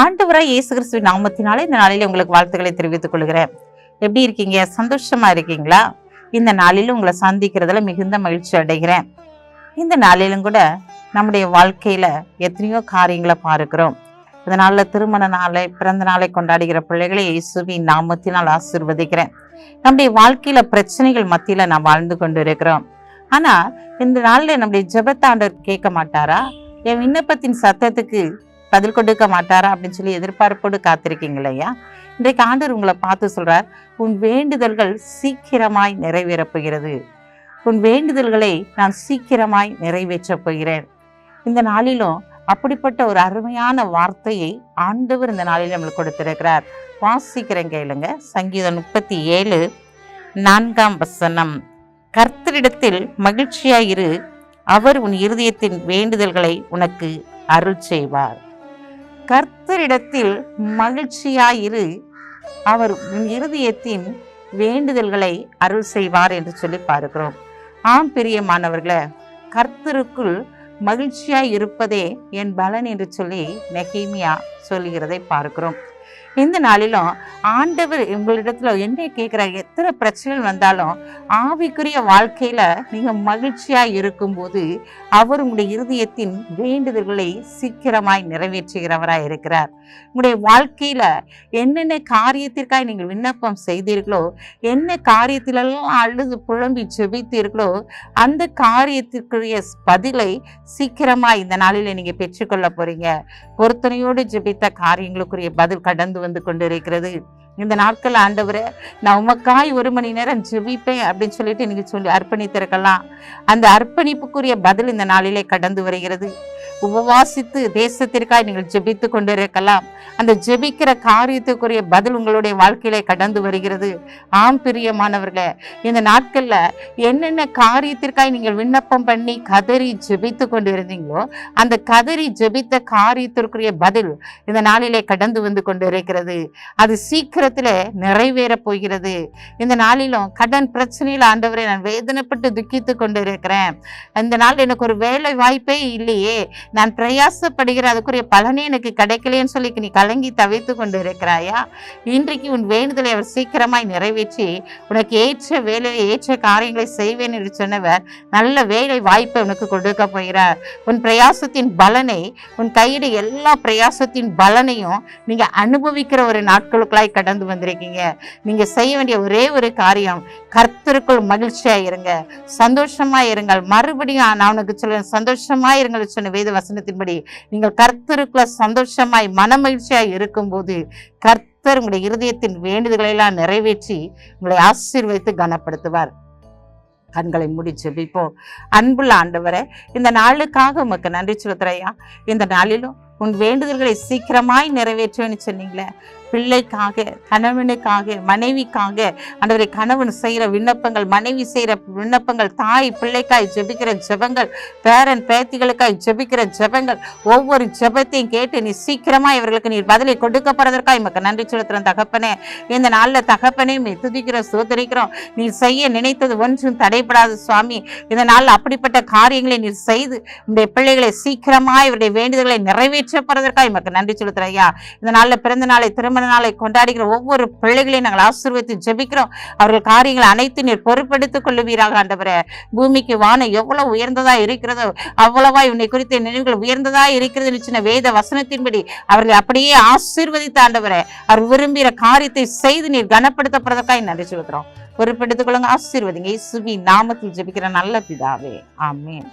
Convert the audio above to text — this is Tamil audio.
ஆண்டவராய் இயேசு கிறிஸ்துவின் நாமத்தினாலே இந்த நாளில் உங்களுக்கு வாழ்த்துக்களை தெரிவித்துக் கொள்கிறேன். எப்படி இருக்கீங்க? சந்தோஷமா இருக்கீங்களா? இந்த நாளில் உங்களை சந்திக்கிறதுல மிகுந்த மகிழ்ச்சி அடைகிறேன். இந்த நாளிலும் கூட நம்முடைய வாழ்க்கையில எத்தனையோ காரியங்களை பார்க்கிறோம். இதனால திருமண நாளை பிறந்த நாளை கொண்டாடுகிற பிள்ளைகளை இயேசுவின் நாமத்தினால் ஆசிர்வதிக்கிறேன். நம்முடைய வாழ்க்கையில பிரச்சனைகள் மத்தியில நாம் வாழ்ந்து கொண்டு இருக்கிறோம் ஆனா இந்த நாள்ல நம்முடைய ஜெபத்தாண்டவர் கேட்க மாட்டாரா? என் விண்ணப்பத்தின் சத்தத்துக்கு பதில் கொடுக்க மாட்டாரா அப்படின்னு சொல்லி எதிர்பார்ப்போடு காத்திருக்கீங்க இல்லையா இன்றைக்கு ஆண்டவர் உங்களை பார்த்து சொல்றார் உன் வேண்டுதல்கள் சீக்கிரமாய் நிறைவேறப் போகிறது. உன் வேண்டுதல்களை நான் சீக்கிரமாய் நிறைவேற்றப் போகிறேன். இந்த நாளிலும் அப்படிப்பட்ட ஒரு அருமையான வார்த்தையை ஆண்டவர் இந்த நாளில் நம்மளுக்கு கொடுத்திருக்கிறார். வாசிக்கிறேன் கேளுங்க. சங்கீதம் முப்பத்தி ஏழு நான்காம் வசனம். கர்த்தரிடத்தில் மகிழ்ச்சியாயிரு. அவர் உன் இருதயத்தின் வேண்டுதல்களை உனக்கு அருள் செய்வார் கர்த்தரிடத்தில் மகிழ்ச்சியாயிரு. அவர் உன் இருதயத்தின் வேண்டுதல்களை அருள் செய்வார் என்று சொல்லி பார்க்கிறோம். ஆம் பிரியமானவர்களை கர்த்தருக்குள் மகிழ்ச்சியாய் இருப்பதே என் பலன் என்று சொல்லி நெஹேமியா சொல்லுகிறதை பார்க்கிறோம். இந்த நாளிலும் ஆண்டவர் உங்களிடத்துல என்ன கேட்கிறார் எத்தனை பிரச்சனைகள் வந்தாலும் ஆவிக்குரிய வாழ்க்கையில நீங்க மகிழ்ச்சியா இருக்கும்போது அவர் உங்களுடைய இருதயத்தின் வேண்டுதல்களை சீக்கிரமாய் நிறைவேற்றுகிறவராய் இருக்கிறார். உங்களுடைய வாழ்க்கையில என்னென்ன காரியத்திற்காக நீங்கள் விண்ணப்பம் செய்தீர்களோ என்ன காரியத்திலெல்லாம் அழுது புலம்பி ஜெபித்தீர்களோ அந்த காரியத்திற்குரிய பதிலை சீக்கிரமாய் இந்த நாளில நீங்க பெற்றுக்கொள்ள போறீங்க. பொருத்தனையோடு ஜெபித்த காரியங்களுக்குரிய பதில் கடந்து வந்து கொண்டிருக்கிறது. இந்த நாட்கள் ஆண்டவரை நான் உமக்காய் ஒரு மணி நேரம் ஜெபிப்பேன் அப்படின்னு சொல்லிட்டு நீங்க சொல்லி அர்ப்பணித்திருக்கலாம். அந்த அர்ப்பணிப்புக்குரிய பதில் இந்த நாளிலே கடந்து வருகிறது. உபவாசித்து தேசத்திற்காய் நீங்கள் ஜெபித்து கொண்டிருக்கலாம். அந்த ஜெபிக்கிற காரியத்துக்குரிய பதில் உங்களுடைய வாழ்க்கையிலே கடந்து வருகிறது. ஆம் பிரியமானவர்களே இந்த நாட்கள்ல என்னென்ன காரியத்திற்காய் நீங்கள் விண்ணப்பம் பண்ணி கதறி ஜெபித்து கொண்டு இருந்தீங்களோ அந்த கதறி ஜெபித்த காரியத்திற்குரிய பதில் இந்த நாளிலே கடந்து வந்து கொண்டிருக்கிறது. அது சீக்கிரத்துல நிறைவேற போகிறது. இந்த நாளிலும் கடன் பிரச்சனையில் ஆண்டவரை நான் வேதனைப்பட்டு துக்கித்து கொண்டிருக்கிறேன். இந்த நாள் எனக்கு ஒரு வேலை வாய்ப்பே இல்லையே. நான் பிரயாசப்படுகிற அதுக்குரிய பலனே எனக்கு கிடைக்கலையேன்னு சொல்லி நீ கலங்கி தவித்து கொண்டு இருக்கிறாயா இன்றைக்கு உன் வேண்டுதலை அவர் சீக்கிரமாய் நிறைவேற்றி உனக்கு ஏற்ற வேலையை ஏற்ற காரியங்களை செய்வேன் என்று சொன்னவர் நல்ல வேலை வாய்ப்பை உனக்கு கொடுக்க போகிறார். உன் பிரயாசத்தின் பலனை உன் கையிட எல்லா பிரயாசத்தின் பலனையும் நீங்க அனுபவிக்கிற ஒரு நாட்களுக்குள்ளாய் கடந்து வந்திருக்கீங்க. நீங்க செய்ய வேண்டிய ஒரே ஒரு காரியம் கர்த்தருக்குள் மகிழ்ச்சியா இருங்க. சந்தோஷமா இருங்கள். மறுபடியும் நான் உனக்கு சொல்ல சந்தோஷமா இருங்கள் சொன்ன வேத வசனத்தின்படி நீங்கள் கர்த்தருக்குள்ள சந்தோஷமாய் மனமகிழ்ச்சியாய் இருக்கும்போது கர்த்தர் உங்களுடைய இருதயத்தின் வேண்டுதல்களை எல்லாம் நிறைவேற்றி உங்களை ஆசீர்வதித்து கனப்படுத்துவார். கண்களை மூடி ஜெபிப்போம். அன்புள்ள ஆண்டவரை இந்த நாளுக்காக உமக்கு நன்றி சொல்லுத்துறையா இந்த நாளிலும் உன் வேண்டுதல்களை சீக்கிரமாய் நிறைவேற்றுவேன்னு சொன்னீங்களே பிள்ளைக்காக கணவனுக்காக மனைவிக்காக ஆண்டவரை கணவன் செய்கிற விண்ணப்பங்கள் மனைவி செய்கிற விண்ணப்பங்கள் தாய் பிள்ளைக்காய் ஜெபிக்கிற ஜெபங்கள் பேரன் பேத்திகளுக்காய் ஜெபிக்கிற ஜெபங்கள் ஒவ்வொரு ஜெபத்தையும் கேட்டு நீ சீக்கிரமா இவர்களுக்கு நீர் பதிலை கொடுக்கப்படுறதற்காக இமக்கு நன்றி செலுத்துறோம் தகப்பனே. இந்த நாளில் தகப்பனையும் துதிக்கிறோம் சோதரிக்கிறோம் நீ செய்ய நினைத்தது ஒன்றும் தடைபடாது சுவாமி. இந்த நாளில் அப்படிப்பட்ட காரியங்களை நீர் செய்து இந்த பிள்ளைகளை சீக்கிரமா இவருடைய வேண்டுதல்களை நிறைவேற்றப்படுறதற்காக இமக்கு நன்றி செலுத்துறோம் ஐயா. இந்த நாளில் பிறந்த நாளை திருமண திருமண நாளை கொண்டாடுகிற ஒவ்வொரு பிள்ளைகளையும் நாங்கள் ஆசீர்வதித்து ஜெபிக்கிறோம். அவர்கள் காரியங்கள் அனைத்து நீர் பொறுப்பெடுத்துக் கொள்ளுவீராக ஆண்டவரே. பூமிக்கு வானம் எவ்வளவு உயர்ந்ததா இருக்கிறதோ அவ்வளவா இவனை குறித்த நினைவுகள் உயர்ந்ததா இருக்கிறது சின்ன வேத வசனத்தின்படி அவர்கள் அப்படியே ஆசீர்வதித்த ஆண்டவரே. அவர் விரும்புகிற காரியத்தை செய்து நீர் கனப்படுத்தப்படுறதுக்காக நன்றி சொல்கிறோம் பொறுப்பெடுத்துக் கொள்ளுங்க ஆசீர்வதிங்க. இயேசுவின் நாமத்தில் ஜெபிக்கிற நல்ல பிதாவே. ஆமென்.